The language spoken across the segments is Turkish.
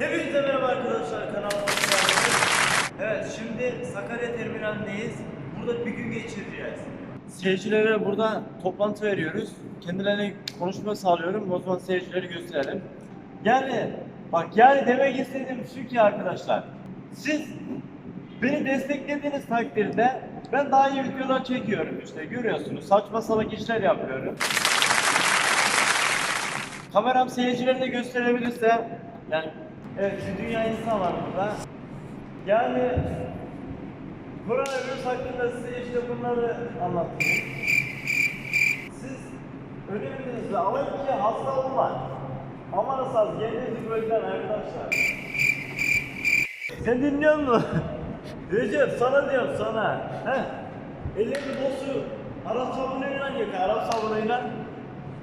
Hepinize merhaba arkadaşlar kanalıma hoş geldiniz. Evet şimdi Sakarya terminalindeyiz. Burada bir gün geçireceğiz. Seyircilere burada toplantı veriyoruz. Kendilerine konuşma sağlıyorum. O zaman seyircileri gösterelim. Yani bak yani demek istediğim şu ki arkadaşlar. Siz beni desteklediğiniz takdirde ben daha iyi videolar çekiyorum işte görüyorsunuz. Saçma salak işler yapıyorum. Kameram seyircilerine gösterebilirse yani evet bir dünya insan var burada. Yani koronavirüs hakkında size işte bunları anlattım. Siz öneminizle ama iki hasta olma. Aman az kendinizi bölgen arkadaşlar. Sen dinliyor musun? Recep sana diyorum sana. Heh. Elini bozu. Arap sabunuyla yıka. Arap sabunuyla.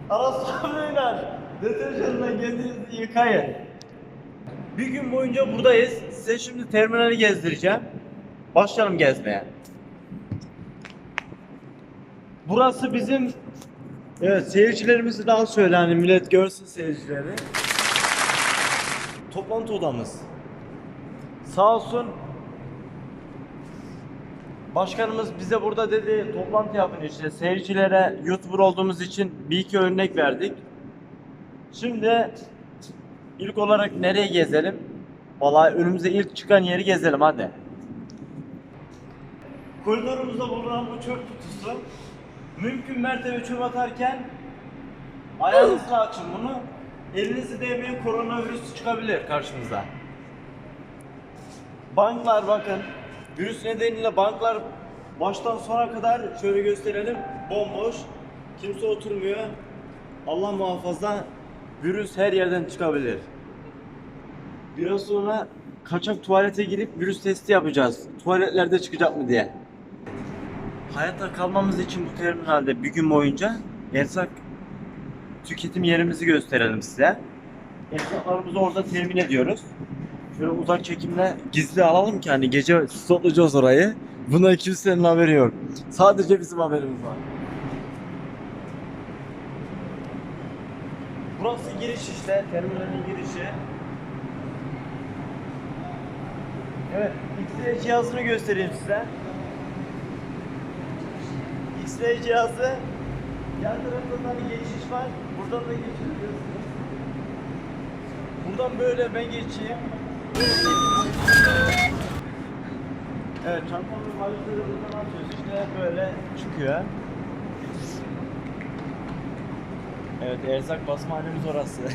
Arap sabunuyla. Deterjanla kendinizi yıkayın. Bir gün boyunca buradayız. Size şimdi terminali gezdireceğim. Başlayalım gezmeye. Burası bizim Evet seyircilerimizi daha söyle hani millet görsün seyircileri. Toplantı odamız. Sağ olsun Başkanımız bize burada dedi toplantı yapın işte seyircilere YouTuber olduğumuz için bir iki örnek verdik. Şimdi ilk olarak nereye gezelim? Vallahi önümüze ilk çıkan yeri gezelim hadi. Koridorumuzda bulunan bu çöp kutusu mümkün mertebe çöp atarken ayağınızla açın bunu. Elinizi değmeyin koronavirüs çıkabilir karşınıza. Banklar bakın. Virüs nedeniyle banklar baştan sona kadar şöyle gösterelim bomboş. Kimse oturmuyor. Allah muhafaza virüs her yerden çıkabilir. Biraz sonra kaçak tuvalete girip virüs testi yapacağız. Tuvaletlerde çıkacak mı diye. Hayatta kalmamız için bu terminalde bir gün boyunca erzak tüketim yerimizi gösterelim size. Erzaklarımızı orada temin ediyoruz. Şöyle uzak çekimle gizli alalım ki hani gece stoplayacağız orayı. Buna kimsenin haberi yok. Sadece bizim haberimiz var. Burası giriş işte, terminalin girişi. Evet, X-ray cihazını göstereyim size. X-ray cihazı yan tarafından bir geçiş var. Buradan da geçebiliyorsunuz. Buradan böyle ben geçeyim. Evet, çantamın valizleri buradan atıyoruz işte böyle çıkıyor. Evet, erzak basmanemiz orası.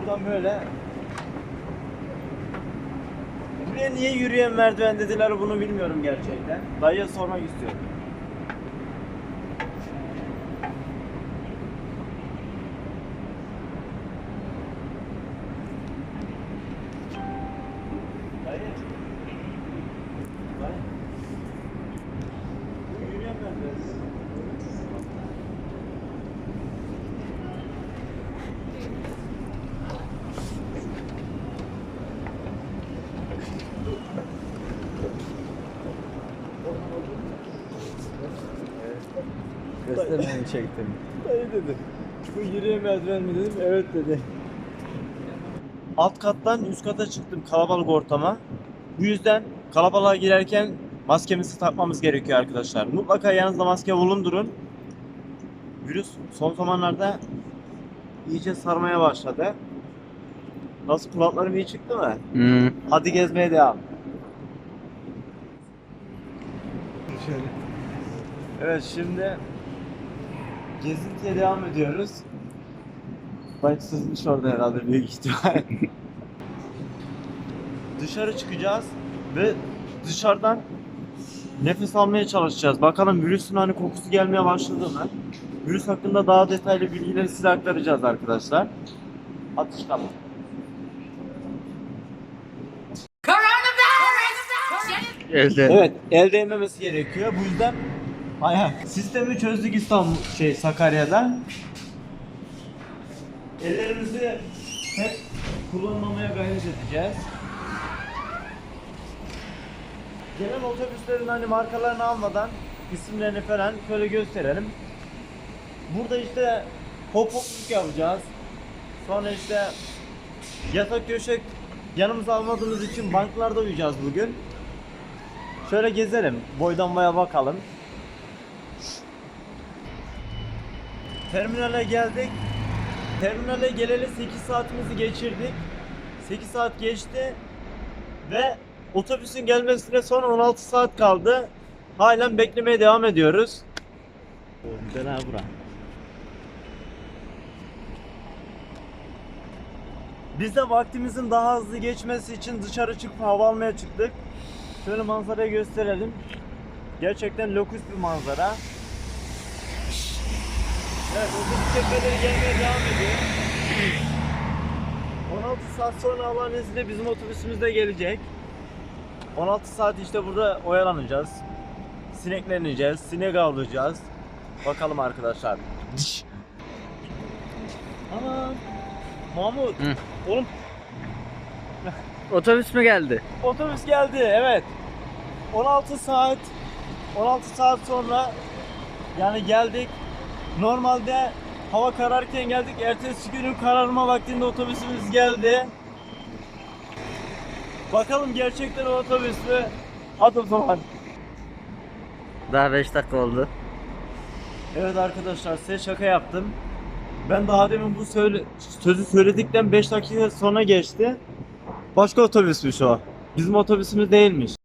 buradan böyle Buraya niye yürüyen merdiven dediler bunu bilmiyorum gerçekten. Dayıya sormak istiyorum. Dayı. Dayı. Bu yürüyen merdiven. Göstermeni çektim. Dayı dedi. Bu yürüyen merdiven mi dedim? Evet dedi. Alt kattan üst kata çıktım kalabalık ortama. Bu yüzden kalabalığa girerken maskemizi takmamız gerekiyor arkadaşlar. Mutlaka yanınızda maske bulundurun. Virüs son zamanlarda iyice sarmaya başladı. Nasıl kulaklarım iyi çıktı mı? Hmm. Hadi gezmeye devam. Evet şimdi gezintiye devam ediyoruz. Bak sızmış orada herhalde büyük ihtimal. Dışarı çıkacağız ve dışarıdan nefes almaya çalışacağız. Bakalım virüsün hani kokusu gelmeye başladı mı? Virüs hakkında daha detaylı bilgileri size aktaracağız arkadaşlar. Hadi çıkalım. Elde. Evet, el değmemesi gerekiyor. Bu yüzden ayak sistemi çözdük İstanbul şey Sakarya'da. Ellerimizi hep kullanmamaya gayret edeceğiz. Gelen otobüslerin hani markalarını almadan isimlerini falan şöyle gösterelim. Burada işte hop hopluk yapacağız. Sonra işte Yatak döşek yanımıza almadığımız için banklarda uyuyacağız bugün. Şöyle gezelim. Boydan boya bakalım. Terminale geldik. Terminale geleli 8 saatimizi geçirdik. 8 saat geçti ve otobüsün gelmesine son 16 saat kaldı. Halen beklemeye devam ediyoruz. Güzel ha bura. Biz de vaktimizin daha hızlı geçmesi için dışarı çıkıp hava almaya çıktık. Şöyle manzarayı gösterelim. Gerçekten lokus bir manzara. Evet, otobüs tepeleri gelmeye devam ediyor. 16 saat sonra Allah'ın izniyle bizim otobüsümüz de gelecek. 16 saat işte burada oyalanacağız. Sinekleneceğiz, sinek avlayacağız. Bakalım arkadaşlar. Ama Mahmut, Hı. oğlum Otobüs mü geldi? otobüs geldi evet. 16 saat 16 saat sonra yani geldik. Normalde hava kararken geldik. Ertesi günün kararma vaktinde otobüsümüz geldi. Bakalım gerçekten o otobüs mü? Hadi o zaman. Daha 5 dakika oldu. Evet arkadaşlar size şaka yaptım. Ben daha demin bu söyle, sözü söyledikten 5 dakika sonra geçti. Başka otobüsmüş o. Bizim otobüsümüz değilmiş.